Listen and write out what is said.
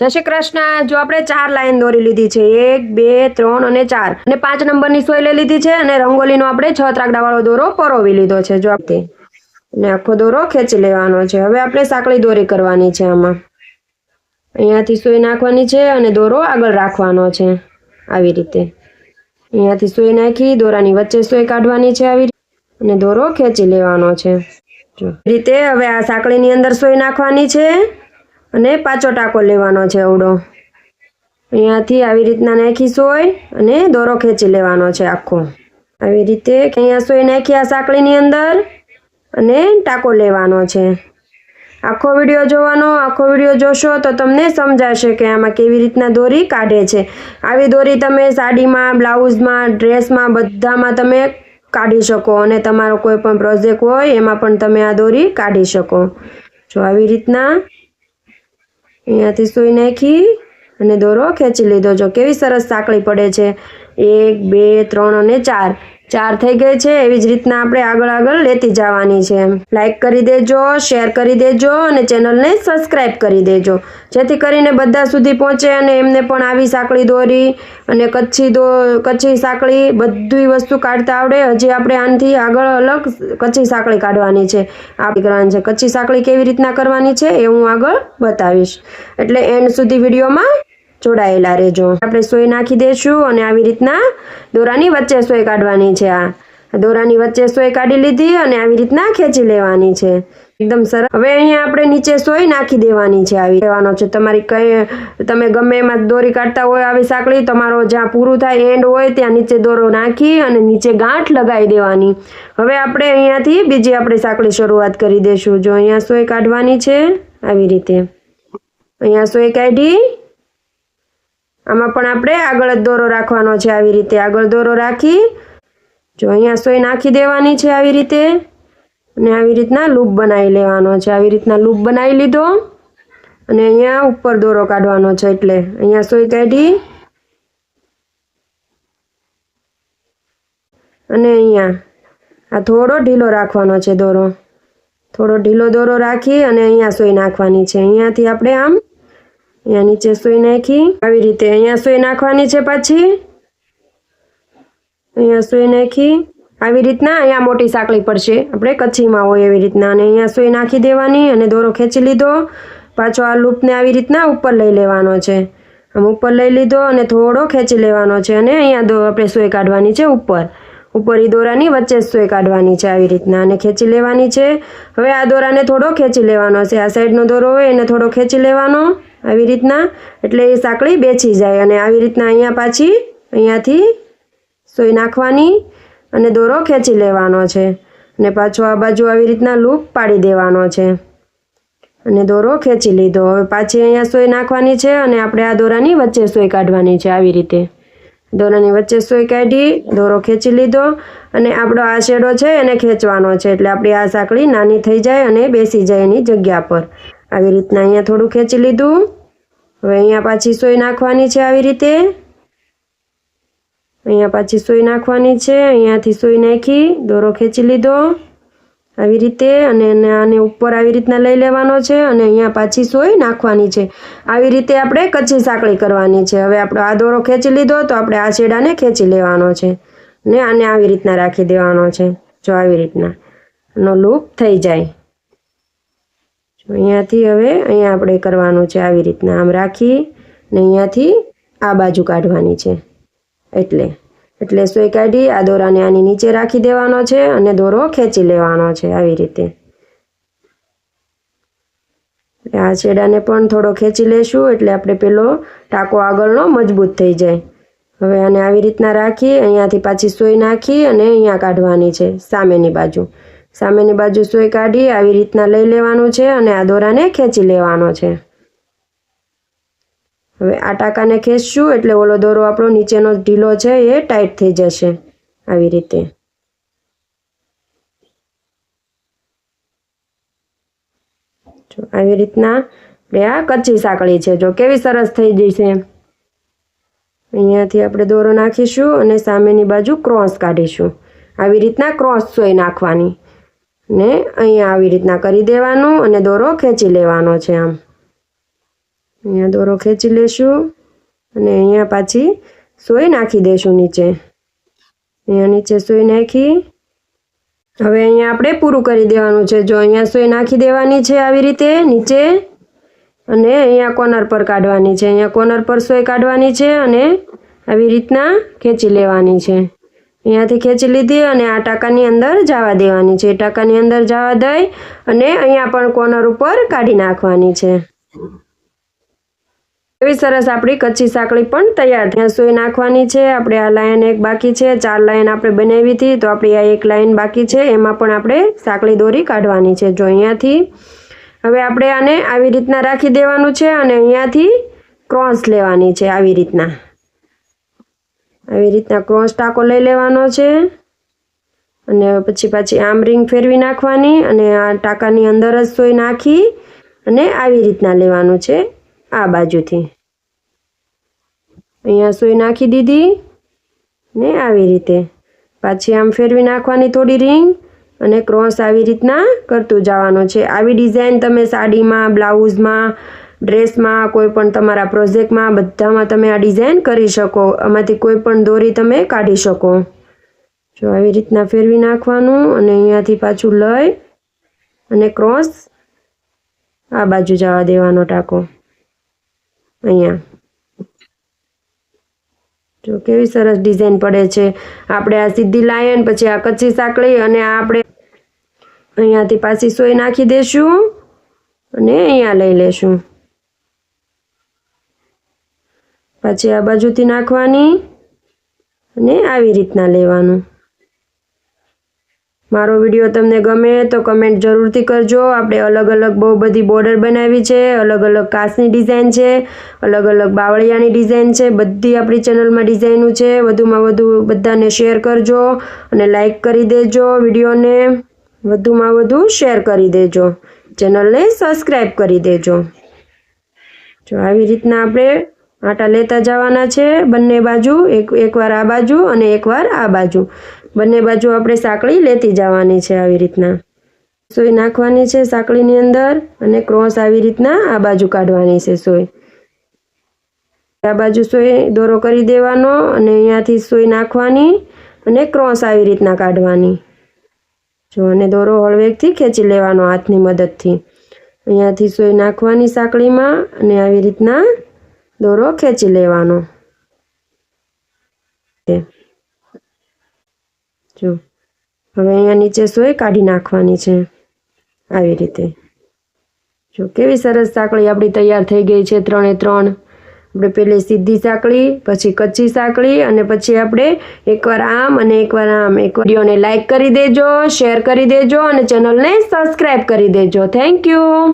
જય શ્રી કૃષ્ણ. જો આપણે ચાર લાઈન દોરી લીધી છે. એક, બે, ત્રણ અને ચાર. અને પાંચ નંબરની સોય લઈ લીધી છે અને રંગોલીનો આપણે છ ત્રાકડા વાળો દોરો પરોવી લીધો છે. જો આપણે અને આખો દોરો ખેંચી લેવાનો છે. હવે આપણે સાંકળી દોરી કરવાની છે આમાં. અહીંયાથી સોય નાખવાની છે અને દોરો આગળ રાખવાનો છે આવી રીતે. અહીંયાથી સોય નાખી, દોરાની વચ્ચે સોય કાઢવાની છે આવી અને દોરો ખેંચી લેવાનો છે. જો. રીતે હવે આ સાંકળીની અંદર સોય નાખવાની છે. અને પાછો ટાંકો લેવાનો છે અવડો. અહીંયાથી આવી રીતના નાખી સોય અને દોરો ખેંચી લેવાનો છે આખો. આવી રીતે અહીંયા સોય નાખી આ સાંકળીની અંદર અને ટાંકો લેવાનો છે. આખો વીડિયો જોવાનો, આખો વીડિયો જોશો તો તમને સમજાશે કે આમાં કેવી રીતના દોરી કાઢે છે. આવી દોરી તમે સાડીમાં, બ્લાઉઝમાં, ડ્રેસમાં બધામાં તમે કાઢી શકો અને તમારો કોઈ પણ પ્રોજેક્ટ હોય એમાં પણ તમે આ દોરી કાઢી શકો. જો આવી રીતના અહીંયાથી સૂઈ નાખી અને દોરો ખેંચી લીધો. જો કેવી સરસ સાંકળી પડે છે. એક, બે, ત્રણ અને ચાર. ચાર થઈ ગઈ છે, એવી જ રીતના આપણે આગળ આગળ લેતી જવાની છે. લાઇક કરી દેજો શેર કરી દેજો અને ચેનલને સબસ્ક્રાઈબ કરી દેજો. જેથી કરીને બધા સુધી પહોંચે અને એમને પણ આવી સાંકળી દોરી અને કચ્છી દો, કચ્છી સાંકળી બધી વસ્તુ કાઢતા આવડે. હજી આપણે આનાથી આગળ અલગ કચ્છી સાંકળી કાઢવાની છે. આપણી કરવાની છે. કચ્છી સાંકળી કેવી રીતના કરવાની છે એ હું આગળ બતાવીશ. એટલે એન્ડ સુધી વિડીયોમાં જોડાયેલા રહેજો. આપણે સોય નાખી દઈશું અને આવી રીતના દોરાની વચ્ચે સોય કાઢવાની છે આ. દોરાની વચ્ચે સોય કાઢી લીધી અને આવી રીતના ખેંચી લેવાની છે. એકદમ સરસ. હવે અહીંયા આપણે નીચે સોય નાખી દેવાની છે આવી. લેવાનો છે, તમારી કઈ, તમે ગમે એમાં દોરી કાઢતા હોય આવી સાંકળી, તમારો જ્યાં પૂરું થાય એન્ડ હોય, ત્યાં નીચે દોરો નાખી અને નીચે ગાંઠ લગાવી દેવાની. હવે આપણે અહીંયાથી બીજી આપણે સાંકળી શરૂઆત કરી દઈશું જો અહીંયા સોય કાઢવાની છે, આવી રીતે. અહીંયા સોય કાઢી આમાં પણ આપણે આગળ જ દોરો રાખવાનો છે આવી રીતે. આગળ દોરો રાખી, જો અહીંયા સોય નાખી દેવાની છે આવી રીતે. અને આવી રીતના લૂપ બનાવી લેવાનો છે. આવી રીતના લૂપ બનાવી લીધો. અને અહીંયા ઉપર દોરો કાઢવાનો છે એટલે અહીંયા સોય કાઢી. અને અહીંયા આ થોડો ઢીલો રાખવાનો છે દોરો. થોડો ઢીલો દોરો રાખી અને અહીંયા સોય નાખવાની છે. અહીંયાથી આપણે આમ અહીંયા નીચે સોઈ નાખી. આવી રીતે અહીંયા સોઈ નાખવાની છે પાછી. અહીંયા સોઈ નાખી. આવી રીતના અહીંયા મોટી સાંકળી પડશે. આપણે કચ્છીમાં હોય એવી રીતના. અને અહીંયા સોઈ નાખી દેવાની અને દોરો ખેંચી લીધો. પાછો આ લૂપને આવી રીતના ઉપર લઈ લેવાનો છે. આમ ઉપર લઈ લીધો અને થોડો ખેંચી લેવાનો છે. અને અહીંયા દો આપણે સોય કાઢવાની છે ઉપર. ઉપર એ દોરાની વચ્ચે સોય કાઢવાની છે આવી રીતના. અને ખેંચી લેવાની છે. હવે આ દોરાને થોડો ખેંચી લેવાનો છે. આ સાઈડનો દોરો હોય એને થોડો ખેંચી લેવાનો. આવી રીતના, એટલે એ સાંકળી બેસી જાય અને આવી રીતના અહીંયા પાછી, અહીંયાથી સોય નાખવાની અને દોરો ખેંચી લેવાનો છે. અને પાછો આ બાજુ આવી રીતના લૂપ પાડી દેવાનો છે. અને દોરો ખેંચી લીધો. હવે પાછી અહીંયા સોય નાખવાની છે અને આપણે આ દોરાની વચ્ચે સોય કાઢવાની છે આવી રીતે. દોરાની વચ્ચે સોય કાઢી, દોરો ખેંચી લીધો અને આપણો આ શેડો છે એને ખેંચવાનો છે. એટલે આપણી આ સાંકળી નાની થઈ જાય અને બેસી જાય એની જગ્યા પર. આવી રીતના અહીંયા થોડું ખેંચી લીધું. હવે અહીંયા પાછી સોય નાખવાની છે આવી રીતે. અહીંયા પાછી સોય નાખવાની છે. અહીંયાથી સોય નાખી, દોરો ખેંચી લીધો. આવી રીતે અને આને ઉપર આવી રીતના લઈ લેવાનો છે અને અહીંયા પાછી સોય નાખવાની છે. આવી રીતે આપણે કચ્છી સાંકળી કરવાની છે. હવે આપણો આ દોરો ખેંચી લીધો તો આપણે આ છેડાને ખેંચી લેવાનો છે. ને આને આવી રીતના રાખી દેવાનો છે. જો આવી રીતના. નો લૂપ થઈ જાય. અહીંયાથી હવે અહીંયા આપણે કરવાનું છે આવી રીતના આમ રાખી ને અહીંયાથી આ બાજુ કાઢવાની છે. એટલે એટલે સોય કાઢી, આ દોરાને આની નીચે રાખી દેવાનો છે અને દોરો ખેંચી લેવાનો છે આવી રીતે. આ છેડાને પણ થોડો ખેંચી લેશું, એટલે આપણે પેલો ટાંકો આગળનો મજબૂત થઈ જાય. હવે આને આવી રીતના રાખી, અહીંયાથી પાછી સોય નાખી અને અહીંયા કાઢવાની છે સામેની બાજુ. સામેની બાજુ સોય કાઢી આવી રીતના લઈ લેવાનું છે અને આ દોરાને ખેંચી લેવાનો છે. હવે આ ટાંકાને ખેંચશું એટલે ઓલો દોરો આપણો નીચેનો ઢીલો છે એ ટાઈટ થઈ જશે આવી રીતે. આવી રીતના આપણે આ કચ્છી સાંકળી છે. જો કેવી સરસ થઈ જશે. અહીંયાથી આપણે દોરો નાખીશું અને સામેની બાજુ ક્રોસ કાઢીશું. આવી રીતના ક્રોસ સોય નાખવાની. ને અહીંયા આવી રીતના કરી દેવાનું અને દોરો ખેંચી લેવાનો છે આમ. અહીંયા દોરો ખેંચી લેશું અને અહીંયા પાછી સોય નાખી દઈશું નીચે. અહીંયા નીચે સોય નાખી. હવે અહીંયા આપણે પૂરું કરી દેવાનું છે. જો અહીંયા સોય નાખી દેવાની છે આવી રીતે નીચે અને અહીંયા કોર્નર પર કાઢવાની છે. અહીંયા કોર્નર પર સોય કાઢવાની છે અને આવી રીતના ખેંચી લેવાની છે. અહીંયાથી ખેંચી લીધી અને આ ટાંકાની અંદર જવા દેવાની છે. ટાંકાની અંદર જવા દઈ અને અહીંયા પણ કોર્નર ઉપર કાઢી નાખવાની છે. એવી સરસ આપણી કચ્છી સાંકળી પણ તૈયાર ત્યાં સોય નાખવાની છે. આપણે આ લાઈન એક બાકી છે. ચાર લાઈન આપણે બનાવી હતી, તો આપણી આ એક લાઈન બાકી છે. એમાં પણ આપણે સાંકળી દોરી કાઢવાની છે. જો અહીંયાથી હવે આપણે આને આવી રીતના રાખી દેવાનું છે અને અહીંયાથી ક્રોસ લેવાની છે આવી રીતના. આવી રીતના ક્રોસ ટાંકો લઈ લેવાનો છે. અને પછી પાછી આમ રિંગ ફેરવી નાખવાની અને આ ટાંકાની અંદર જ સોય નાખી અને આવી રીતના લેવાનું છે આ બાજુથી. અહીંયા સોય નાખી દીધી ને આવી રીતે. પાછી આમ ફેરવી નાખવાની થોડી રિંગ અને ક્રોસ આવી રીતના કરતું જવાનું છે. આવી ડિઝાઇન તમે સાડીમાં, બ્લાઉઝમાં ડ્રેસમાં, કોઈ પણ તમારા પ્રોજેક્ટમાં, બધામાં તમે આ ડિઝાઇન કરી શકો. આમાંથી કોઈ પણ દોરી તમે કાઢી શકો. જો આવી રીતના ફેરવી નાખવાનું અને અહીંયાથી પાછું લઈ અને ક્રોસ આ બાજુ જવા દેવાનો ટાંકો. અહીંયા. જો કેવી સરસ ડિઝાઇન પડે છે. આપણે આ સીધી લાઈન પછી આ કચ્છી સાંકળી અને આ આપણે અહીંયાથી પાછી સોય નાખી દેશું અને અહીંયા લઈ લેશું. પછી આ બાજુથી નાખવાની અને આવી રીતના લેવાનું. મારો વીડિયો તમને ગમે તો કમેન્ટ જરૂરથી કરજો. આપણે અલગ અલગ બહુ બધી બોર્ડર બનાવી છે. અલગ અલગ કાચની ડિઝાઇન છે. અલગ અલગ બાવળિયાની ડિઝાઇન છે. બધી આપણી ચેનલમાં ડિઝાઇનો છે. વધુમાં વધુ બધાને શેર કરજો અને લાઈક કરી દેજો. વિડીયોને વધુમાં વધુ શેર કરી દેજો. ચેનલને સબસ્ક્રાઈબ કરી દેજો. જો આવી રીતના આપણે આટા લેતા જવાના છે બંને બાજુ, એક એકવાર આ બાજુ અને એકવાર આ બાજુ. બંને બાજુ આપણે સાંકળી લેતી જવાની છે આવી રીતના. સોય નાખવાની છે સાંકળીની અંદર અને ક્રોસ આવી રીતના આ બાજુ કાઢવાની છે સોય. આ બાજુ સોય દોરો કરી દેવાનો અને અહીંયાથી સોય નાખવાની અને ક્રોસ આવી રીતના કાઢવાની. જો અને દોરો હળવેકથી ખેંચી લેવાનો હાથની મદદથી. અહીંયાથી સોય નાખવાની સાંકળીમાં અને આવી રીતના દોરો ખેંચી લેવાનો? જો. હવે અહીંયા નીચે સોય કાઢી નાખવાની છે. આવી રીતે. જો, કેવી સરસ સાંકળી આપણી તૈયાર થઈ ગઈ છે ત્રણે ત્રણ. આપણે પહેલી સીધી સાંકળી, પછી કચ્ચી સાંકળી અને પછી આપણે એકવાર આમ અને એકવાર આમ. એક વિડીયોને લાઇક કરી દેજો શેર કરી દેજો અને ચેનલને સબસ્ક્રાઈબ કરી દેજો. Thank you